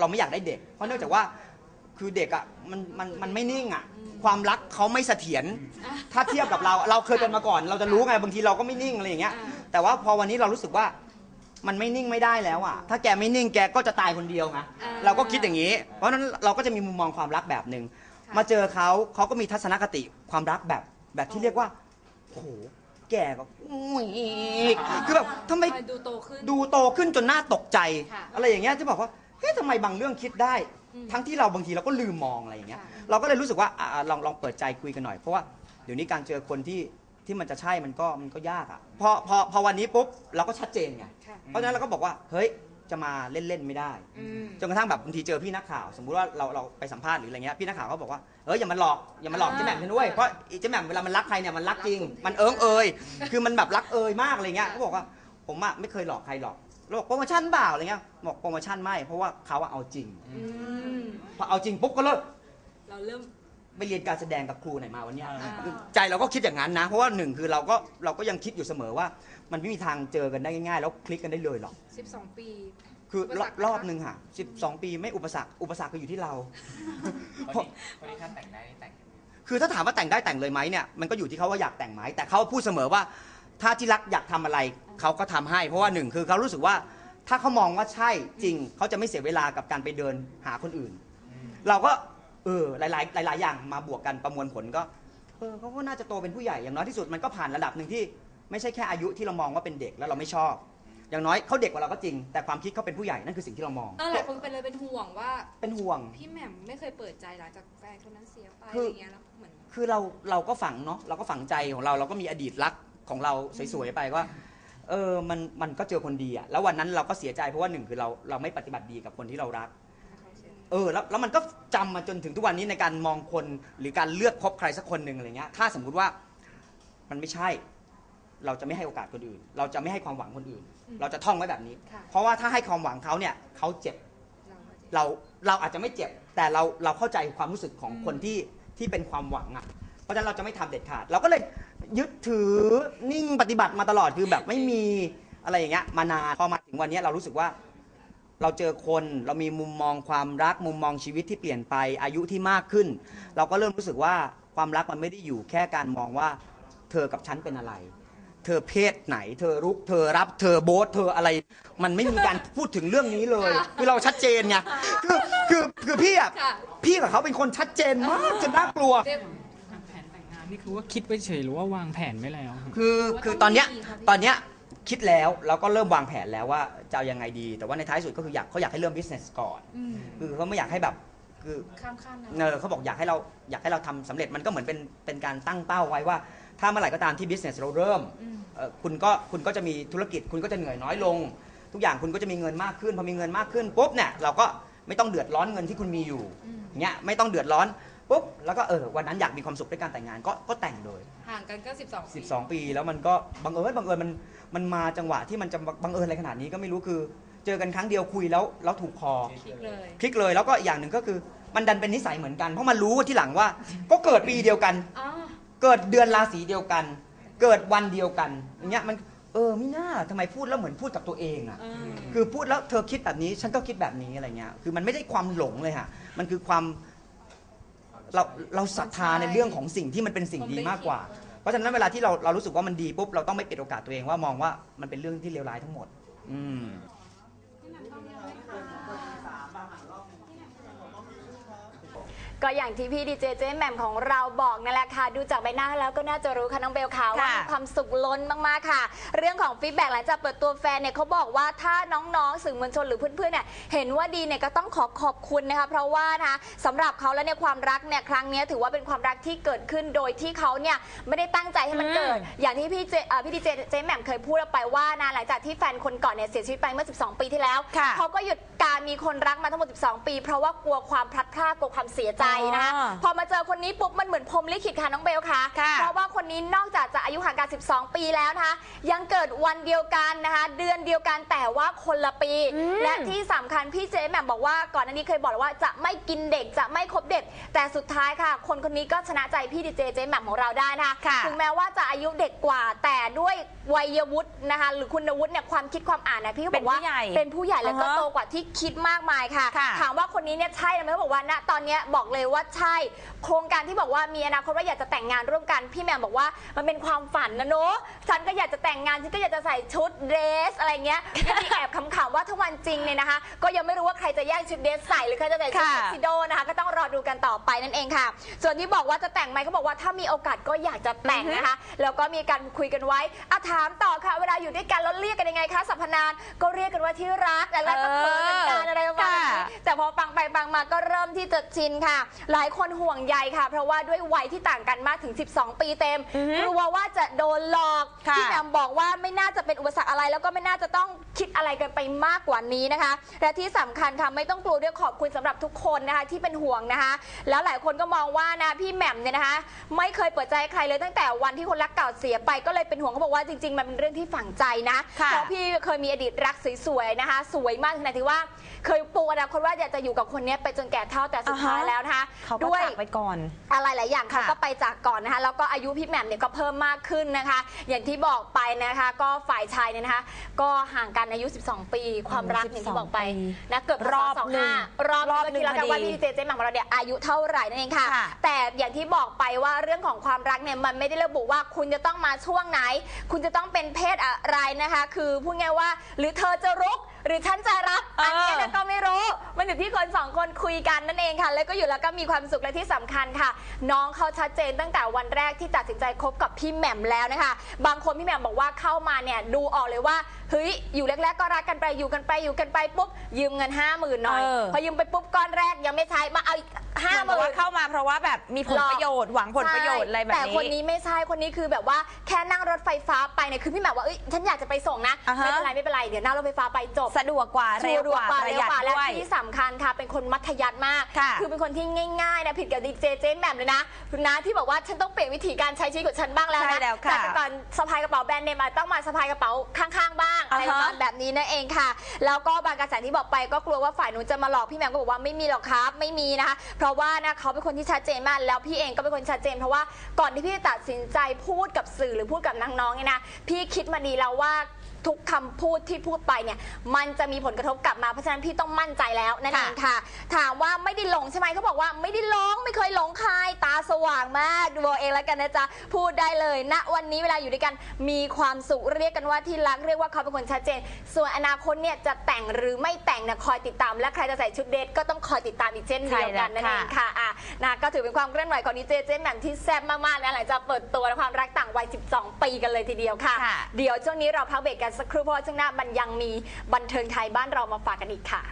เราไม่อยากได้เด็ก เพราะเนื่องจากว่าคือเด็กอะมันมันมันไม่นิ่งอะ ความรักเขาไม่เสถียรถ้าเทียบกับเราเราเคยเป็นมาก่อน เราจะรู้ไงบางทีเราก็ไม่นิ่งอะไรอย่างเงี้ยอ่าแต่ว่าพอวันนี้เรารู้สึกว่ามันไม่นิ่งไม่ได้แล้วอะ ถ้าแกไม่นิ่งแกก็จะตายคนเดียวไงอ่าเราก็คิดอย่างนี้ เพราะฉะนั้นเราก็จะมีมุมมองความรักแบบหนึ่งค่ะมาเจอเขาเขาก็มีทัศนคติความรักแบบแบบที่เรียกว่าโอ้โหแก่ก็อุ๊ยคือแบบทำไมดูโตขึ้น ดูโตขึ้นจนน่าตกใจ ค่ะ อะไรอย่างเงี้ยที่บอกว่า เฮ้ยทำไมบางเรื่องคิดได้อืมทั้งที่เราบางทีเราก็ลืมมองอะไรอย่างเงี้ยค่ะเราก็เลยรู้สึกว่าอะอะลองลองเปิดใจคุยกันหน่อย เพราะว่าเดี๋ยวนี้การเจอคนที่ที่มันจะใช่มันก็มันก็ยากอะ พอพอพอวันนี้ปุ๊บเราก็ชัดเจนไง ค่ะ เพราะฉะนั้นเราก็บอกว่า เฮ้ย จะมาเล่นๆไม่ได้ อืม จนกระทั่งแบบบางทีเจอพี่นักข่าว สมมุติว่าเราเราไปสัมภาษณ์หรืออะไรเงี้ยพี่นักข่าวเขาบอกว่าเฮ้ยอย่ามาหลอกอย่ามาหลอกอ่าเจ๊แหม่มฉันด้วยเพราะไอ้เจ๊แหม่มเวลามันรักใครเนี่ยมันรักจริง มันเอิงเอย คือมันแบบรักเอยมากอะไรเงี้ยเขาบอกว่าผมอะไม่เคยหลอกใครหรอก เราบอกโปรโมชั่นเปล่าอะไรเงี้ยบอกโปรโมชั่นไม่เพราะว่าเขาอะเอาจริง อืมพอเอาจริงปุ๊บก็เลิกเราเริ่ม ไปเรียนการแสดงกับครูไหนมาวันเนี้ยอ่าคือใจเราก็คิดอย่างนั้นนะ เพราะว่าหนึ่งคือเราก็เราก็ยังคิดอยู่เสมอว่า มันไม่มีทางเจอกันได้ง่ายๆ แล้วคลิกกันได้เลยหรอก 12 ปี คืออุปรสอรบรครอบหนึ่งค่ะ12 ปีไม่อุปสรรค อุปสรรคก็อยู่ที่เรา คนนี้คนนี้ถ้าแต่งได้แต่งคือถ้าถามว่าแต่งได้แต่งเลยไหมเนี่ย มันก็อยู่ที่เขาว่าอยากแต่งไหม แต่เขาพูดเสมอว่า ถ้าที่รักอยากทำอะไรเขาก็ทำให้ เพราะว่าหนึ่งคือเขารู้สึกว่าถ้าเขามองว่าใช่จริง เขาจะไม่เสียเวลากับการไปเดินหาคนอื่น เราก็เออหลาย ๆ หลาย ๆ อย่างมาบวกกันประมวลผลก็เออเขาก็น่าจะโตเป็นผู้ใหญ่อย่างน้อยที่สุดมันก็ผ่านระดับหนึ่งที่ไม่ใช่แค่อายุที่เรามองว่าเป็นเด็กแล้วเราไม่ชอบ อย่างน้อยเขาเด็กกว่าเราก็จริง แต่ความคิดเขาเป็นผู้ใหญ่นั่นคือสิ่งที่เรามองเออหลายคนเป็นเลยเป็นห่วงว่าเป็นห่วง พี่แหม่มไม่เคยเปิดใจหลังจากแฟนคนนั้นเสียไปคือออย่างเงี้ยแล้วเหมือน คือเราเราก็ฝังเนาะเราก็ฝังใจของเราเราก็มีอดีตรัก ของเราสวยๆไปว่า เออมันมันก็เจอคนดีอะแล้ววันนั้นเราก็เสียใจเพราะว่าหนึ่งคือเราเราไม่ปฏิบัติดีกับคนที่เรารัก เออแล้วแล้วมันก็จำมาจนถึงทุกวันนี้ในการมองคนหรือการเลือกคบใครสักคนหนึ่งอะไรเงี้ยถ้าสมมุติว่ามันไม่ใช่ เราจะไม่ให้โอกาสคนอื่น เราจะไม่ให้ความหวังคนอื่นอืมเราจะท่องไว้แบบนี้ ค่ะ เพราะว่าถ้าให้ความหวังเขาเนี่ยเขาเจ็บ เราก็จะเราเราอาจจะไม่เจ็บ แต่เราเราเข้าใจความรู้สึกของอืมคนที่ที่เป็นความหวังอะเพราะฉะนั้นเราจะไม่ทำเด็ดขาด เราก็เลย ยึดถือนิ่งปฏิบัติมาตลอดคือแบบไม่มีอะไรอย่างเงี้ยมานานพอมาถึงวันเนี้ยเรารู้สึกว่า เราเจอคนเรามีมุมมองความรักมุมมองชีวิตที่เปลี่ยนไปอายุที่มากขึ้น เราก็เริ่มรู้สึกว่าความรักมันไม่ได้อยู่แค่การมองว่า เธอกับฉันเป็นอะไร เธอเพศไหน เธอรุก เธอรับ เธอโบสเธออะไร มันไม่มีการพูดถึงเรื่องนี้เลยคือเราชัดเจนไงคือคือคือพี่อะค่ะ พี่กับเขาเป็นคนชัดเจนมากจนน่ากลัวเจ๊แผ นแต่งงานนี่คือว่าคิดไว้เฉยหรือว่าวางแผนไว้แล้วครับคือคือตอนเนี้ยตอนเนี้ยคิดแล้วเราก็เริ่มวางแผนแล้วว่าจะเอายังไงดี แต่ว่าในท้ายสุดก็คืออยากเขาอยากให้เริ่ม business ก่อน อืมคือเขาไม่อยากให้แบบคือ ข้ามขั้นนะเออเขาบอกอยากให้เราอยากให้เราทำสำเร็จมันก็เหมือนเป็นเป็นการตั้งเป้าไว้ว่า ถ้าเมื่อไหร่ก็ตามที่ business เราเริ่มอืมเอ่อคุณก็คุณก็จะมีธุรกิจ คุณก็จะเหนื่อยน้อยลง ทุกอย่างคุณก็จะมีเงินมากขึ้นพอมีเงินมากขึ้นปุ๊บเนี่ยเราก็ไม่ต้องเดือดร้อนเงินที่คุณมีอยู่อืมอย่างเงี้ยไม่ต้องเดือดร้อน ปุ๊บแล้วก็เออวันนั้นอยากมีความสุขด้วยการแต่งงานก็ก็แต่งเลย ห่างกันก็ 12ปี12 ปีแล้วมันก็บังเอิญบังเอิญมันมันมาจังหวะที่มันจะบังเอิญอะไรขนาดนี้ก็ไม่รู้คือ เจอกันครั้งเดียวคุยแล้วแล้วถูกคอคลิกเลย คลิกเลยแล้วก็อีกอย่างหนึ่งก็คือมันดันเป็นนิสัยเหมือนกันเพราะมันรู้ที่หลังว่า ก็เกิดปีเดียวกัน อ๋อ เกิดเดือนราศีเดียวกัน เกิดวันเดียวกันอย่างเงี้ยมันเออไม่น่าทำไมพูดแล้วเหมือนพูดกับตัวเองอะเออคือพูดแล้วเธอคิดแบบนี้ฉันก็คิดแบบนี้อะไรเงี้ย คือมันไม่ได้ความหลงเลยฮะ มันคือความ เราเราศรัทธาในเรื่องของสิ่งที่มันเป็นสิ่งดีมากกว่า เพราะฉะนั้นเวลาที่เราเรารู้สึกว่ามันดีปุ๊บเราต้องไม่ปิดโอกาสตัวเองว่ามองว่ามันเป็นเรื่องที่เลวร้ายทั้งหมด อืม ก็อย่างที่พี่ดีเจเจแหม่มของเราบอกนั่นแหละค่ะ ดูจากใบหน้าแล้วก็น่าจะรู้ค่ะน้องเบลค่ะว่าค่ะมีความสุขล้นมากๆค่ะ เรื่องของฟีดแบ็กหลังจากเปิดตัวแฟนเนี่ยเขาบอกว่าถ้าน้องๆสื่อมวลชนหรือเพื่อนๆเนี่ยเห็นว่าดีเนี่ยก็ต้องขอขอบคุณนะคะเพราะว่านะคะสำหรับเขาแล้วเนี่ยความรักเนี่ยครั้งเนี้ยถือว่าเป็นความรักที่เกิดขึ้นโดยที่เขาเนี่ยไม่ได้ตั้งใจให้มันเกิด อย่างที่พี่เจเอ่อพี่ดีเจเจแหม่มเคยพูดเอาไปว่านะหลังจากที่แฟนคนก่อนเนี่ยเสียชีวิตไปเมื่อ 12 ปีที่แล้วค่ะเขาก็หยุดการมีคนรักมาทั้งหมด 12 ปี เพราะว่ากลัวความพลัดพรากกลัวความเสียใจนะคะอ๋อพอมาเจอคนนี้ปุ๊บมันเหมือนพรหมลิขิตค่ะน้องเบลค่ะค่ะ เพราะว่าคนนี้นอกจากจะอายุห่างกัน 12 ปีแล้วนะคะ ยังเกิดวันเดียวกันนะคะเดือนเดียวกันแต่ว่าคนละปี และที่สำคัญพี่เจ๊แหม่มบอกว่าก่อนหน้านี้เคยบอกแล้วว่าจะไม่กินเด็กจะไม่คบเด็ก แต่สุดท้ายค่ะ คนคนนี้ก็ชนะใจพี่ดีเจเจ๊แหม่มของเราได้นะคะค่ะถึงแม้ว่าจะอายุเด็กกว่าแต่ด้วยวัยวุฒินะคะหรือคุณวุฒิเนี่ยความคิดความอ่านเนี่ยพี่ก็บอกว่าเป็นผู้ใหญ่เป็นผู้ใหญ่แล้วก็อ่าฮะโตกว่าที่คิดมากมายค่ะค่ะ ถามว่าคนนี้เนี่ยใช่ไหมเขาบอกว่าณตอนเนี้ยบอกเลยว่าใช่ โครงการที่บอกว่ามีอนาคตว่าอยากจะแต่งงานร่วมกัน พี่แหม่มบอกว่ามันเป็นความฝันนะเนอะฉันก็อยากจะแต่งงานฉันก็อยากจะใส่ชุดเดรสอะไรเงี้ยพี่แอบขำๆว่าถ้าวันจริงเนี่ยนะคะ ก็ยังไม่รู้ว่าใครจะแย่งชุดเดรสใส่หรือใครจะใส่ชุดค่ะเซ็กซิโด ดูกันต่อไปนั่นเองค่ะ ส่วนที่บอกว่าจะแต่งไหมเขาบอกว่าถ้ามีโอกาสก็อยากจะแต่งนะคะ แล้วก็มีการคุยกันไว้อะถามต่อค่ะ เวลาอยู่ด้วยกันแล้วเรียกกันยังไงคะสรรพนามก็เรียกกันว่าที่รักอะไรก็เขินกันอะไรประมาณนี้ค่ะแต่พอฟังไปฟังมาก็เริ่มที่จะชินค่ะ หลายคนห่วงใยค่ะ เพราะว่าด้วยวัยที่ต่างกันมากถึง 12 ปีเต็มอือฮึกลัวว่าจะโดนหลอกค่ะพี่แหม่มบอกว่าไม่น่าจะเป็นอุปสรรคอะไร แล้วก็ไม่น่าจะต้องคิดอะไรกันไปมากกว่านี้นะคะ และที่สำคัญค่ะไม่ต้องกลัวด้วยขอบคุณสำหรับทุกคนนะคะที่เป็นห่วงนะคะแล้วหลายคนก็มองว่านะพี่แหม่มเนี่ยนะคะ ไม่เคยเปิดใจให้ใครเลยตั้งแต่วันที่คนรักเก่าเสียไปก็เลยเป็นห่วงเขาบอกว่าจริงๆ มันเป็นเรื่องที่ฝังใจนะค่ะ เพราะพี่เคยมีอดีตรักสวยๆนะคะ สวยมากขนาดที่ว่า เคยปูอนาคตว่าอยากจะอยู่กับคนเนี้ยไปจนแก่เท่าแต่สุดท้ายอ่าฮะ แล้วนะคะเขาก็ด้วย จากไปก่อน อะไรหลายอย่างเขาค่ะ ก็ไปจากก่อนนะคะแล้วก็อายุพี่แหม่มเนี่ยก็เพิ่มมากขึ้นนะคะ อย่างที่บอกไปนะคะ ก็ฝ่ายชายเนี่ยนะคะ ก็ห่างกันอายุ 12 ปี ความรักอย่างที่บอกไปนะเกิดรอบหนึ่งรอบรอบก็หนึ่คิดงแล้วกันพอดีว่าพี่เจเจแหม่มของเราเนี่ยอายุเท่าไหร่นั่นเองค่ะ ค่ะแต่อย่างที่บอกไปว่าเรื่องของความรักเนี่ยมันไม่ได้ระบุว่าคุณจะต้องมาช่วงไหน คุณจะต้องเป็นเพศอะไรนะคะ คือพูดง่ายว่า หรือเธอจะรุกหรือฉันจะรับเอออัอันนี้นะก็ไม่รู้ มันอยู่ที่คนสองคนคุยกันนั่นเองค่ะ แล้วก็อยู่แล้วก็มีความสุขและที่สำคัญค่ะ น้องเขาชัดเจนตั้งแต่วันแรกที่ตัดสินใจคบกับพี่แหม่มแล้วนะคะ บางคนพี่แหม่มบอกว่าเข้ามาเนี่ยดูออกเลยว่า เฮ้ยอยู่แรกๆก็รักกันไปอยู่กันไปอยู่กันไปปุ๊บยืมเงินห้าหมื่นหน่อย เออ พอยืมไปปุ๊บก้อนแรกยังไม่ใช้มาเอาอีกห้าหเหมือนมื่ว่าน เข้ามาเพราะว่าแบบมีผลประโยชน์หวังผลประโยชน์อะไรแบบแต่นี้คนนี้ไม่ใช่ คนนี้คือแบบว่าแค่นั่งรถไฟฟ้าไปเนี่ยคือพี่แหม่มว่าเอ้ยฉันอยากจะไปส่งนะ อ่าฮะ ไม่เป็นไรไม่เป็นไรเดี๋ยวนั่งรถไฟฟ้าไปจบสะดวกกว่าเร็วกว่าประเร็วหยัดกว่าและด้วย ที่สำคัญค่ะ เป็นคนมัธยัสถ์มากค่ะอเป็นคนที่ง่ายๆนะผิดกับดีเจเจแหม่มเลยนะนะที่บอกว่าฉันต้องเปลี่ยนวิธีการใช้ชีวิตของฉันบ้างแล้วใช่นะแล้วค่ะ จากแต่ก่อนสะพายกระเป๋าแบรนด์เนมอาจต้องมาสะพายกระเป๋าข้างๆบ้างอะไรอ่าประฮะมาณแบบนี้นั่นเองค่ะ แล้วก็บางกระแสที่บอกไปก็กลัวว่าฝ่ายนู้นจะมาหลอกพี่แหม่มก็บอกว่าไม่มีหรอกครับไม่มีนะคะเพราะว่านะเขาเป็นคนที่ชัดเจนมากแล้วพี่เองก็เป็นคนชัดเจน เพราะว่าก่อนที่พี่จะตัดสินใจพูดกับสื่อหรือพูดกับน้องๆเนี่ยนะพี่คิดมาดีแล้วว่า ทุกคำพูดที่พูดไปเนี่ยมันจะมีผลกระทบกลับมาเพราะฉะนั้นพี่ต้องมั่นใจแล้วนั่นเองค่ะ ถามว่าไม่ได้หลงใช่ไหมเขาบอกว่าไม่ได้หลงไม่เคยหลงใครตาสว่างมากดูเอาเองแล้วกันนะจ๊ะพูดได้เลยณวันนี้เวลาอยู่ด้วยกันมีความสุขเรียกกันว่าที่รักเรียกว่าเขาเป็นคนชัดเจน ส่วนอนาคตเนี่ยจะแต่งหรือไม่แต่งเนี่ยคอยติดตาม และใครจะใส่ชุดเดทก็ต้องคอยติดตามอีกเช่นเดียวกันนั่นเองค่ะอะนะก็ถือเป็นความเคลื่อนไหวของดีเจเจแหม่มที่แซ่บมากๆนะหลังจากเปิดตัวและความรักต่างวัย 12 ปีกันเลยทีเดียวค่ะค่ะเดี๋ยวช่วงนี้เราพักเบรกกันสักครู่เพราะว่าช่วงหน้ามันยังมีบันเทิงไทยบ้านเรามาฝากกันอีกค่ะ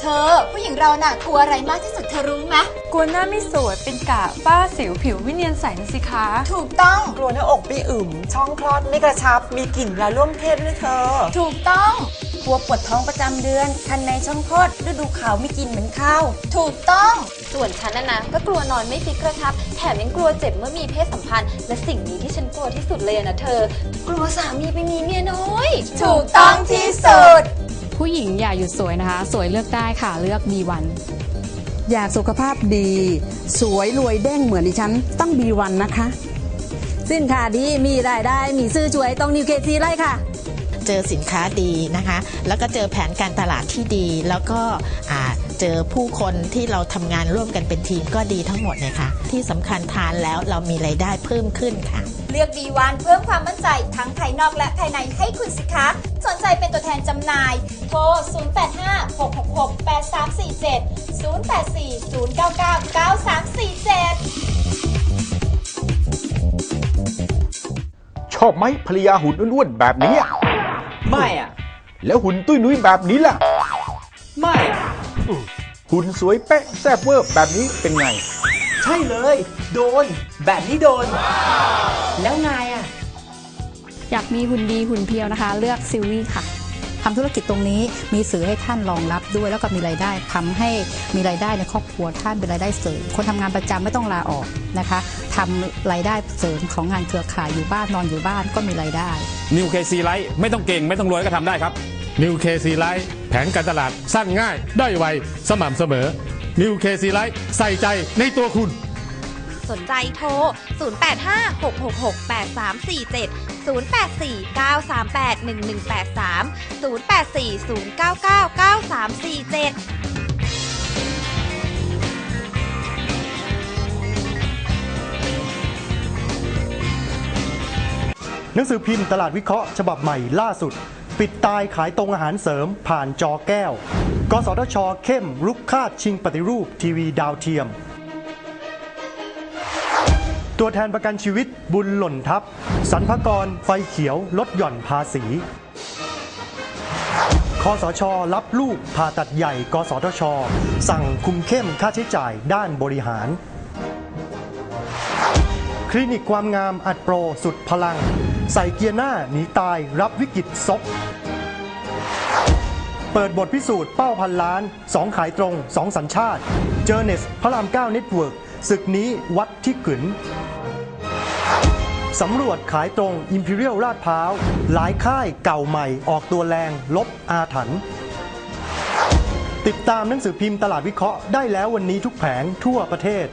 เธอผู้หญิงเราน่ะกลัวอะไรมากที่สุดเธอรู้ไหมกลัวหน้าไม่สวยเป็นกะป้าสิวผิวไม่เนียนใสนะสิคะ ถูกต้องกลัวหน้าอกไม่อึมช่องคลอดไม่กระชับ มีกลิ่นเวลาร่วมเพศด้วยเธอ ถูกต้อง กลัวปวดท้องประจำเดือน คันในช่องคลอดฤดูขาวมีกลิ่นเหมือนข้าว ถูกต้อง ส่วนฉันนะนะ ก็กลัวนอนไม่ฟิกกระชับ แถมยังกลัวเจ็บเมื่อมีเพศสัมพันธ์ และสิ่งนี้ที่ฉันกลัวที่สุดเลยนะเธอ กลัวสามีไปมีเมียน้อย ถูกต้องที่สุด ผู้หญิงอย่าหยุดสวยนะคะ สวยเลือกได้ค่ะ เลือก B1 อยากสุขภาพดี สวยรวยเด้งเหมือนดิฉัน ต้องบีวันนะคะ สินค้าดีมีรายได้มีซื้อช่วยต้องนิวเคซีไล่ค่ะ เจอสินค้าดีนะคะ แล้วก็เจอแผนการตลาดที่ดี แล้วก็อ่าเจอผู้คนที่เราทำงานร่วมกันเป็นทีมก็ดีทั้งหมดเลยค่ะ ที่สำคัญทานแล้วเรามีไรายได้เพิ่มขึ้นค่ะ เลือก B1 เพิ่มความมั่นใจทั้งภายนอกและภายในให้คุณสิคะ สนใจเป็นตัวแทนจำหน่าย โทร 0856668347 0840999347 ชอบไหมภรรยาหุ่นอ้วนๆแบบนี้อะ ไม่อะ แล้วหุ่นตุ้ยนุ้ยแบบนี้ล่ะ ไม่หุ่นสวยเป๊ะแซ่บเวอร์แบบนี้เป็นไง ใช่เลย โดน แบบนี้โดน แล้วนายอะ อยากมีหุ่นดีหุ่นเพียวนะคะ เลือกซิลวี่ค่ะทำธุรกิจตรงนี้มีสื่อให้ท่านรองรับด้วย แล้วก็มีรายได้ทำให้มีรายได้ในครอบครัวท่านเป็นรายได้เสริมคนทำงานประจำไม่ต้องลาออกนะคะ ทำรายได้เสริมของงานเครือข่ายอยู่บ้านนอนอยู่บ้านก็มีรายได้นิวเคซีไลท์ไม่ต้องเก่งไม่ต้องรวยก็ทำได้ครับนิวเคซีไลท์แผนการตลาดสั้นง่าย ได้ไว สม่ำเสมอนิวเคซีไลท์ใส่ใจในตัวคุณ สนใจโทร 0856668347 0840999347 หนังสือพิมพ์ตลาดวิเคราะห์ฉบับใหม่ล่าสุด ปิดตายขายตรงอาหารเสริมผ่านจอแก้ว กสทช เข้มรุกคาดชิงปฏิรูปทีวีดาวเทียม ตัวแทนประกันชีวิตบุญหล่นทับสรรพกรไฟเขียวลดหย่อนภาษีคอสช รับลูกผ่าตัดใหญ่ กสทช สั่งคุมเข้มค่าใช้จ่ายด้านบริหาร คลินิกความงามอัดโปรสุดพลัง ใส่เกียร์หน้าหนีตายรับวิกฤตซบเปิดบทพิสูจน์เป้าพันล้าน 2 ขายตรง 2 สัญชาติ เจอเนสพระราม9เน็ตเวิร์กศึกนี้วัดที่ขึนสำรวจขายตรง Imperial ลาดพร้าว หลายค่ายเก่าใหม่ออกตัวแรง ลบอาถรรพ์ติดตามหนังสือพิมพ์ตลาดวิเคราะห์ได้แล้ววันนี้ทุกแผงทั่วประเทศ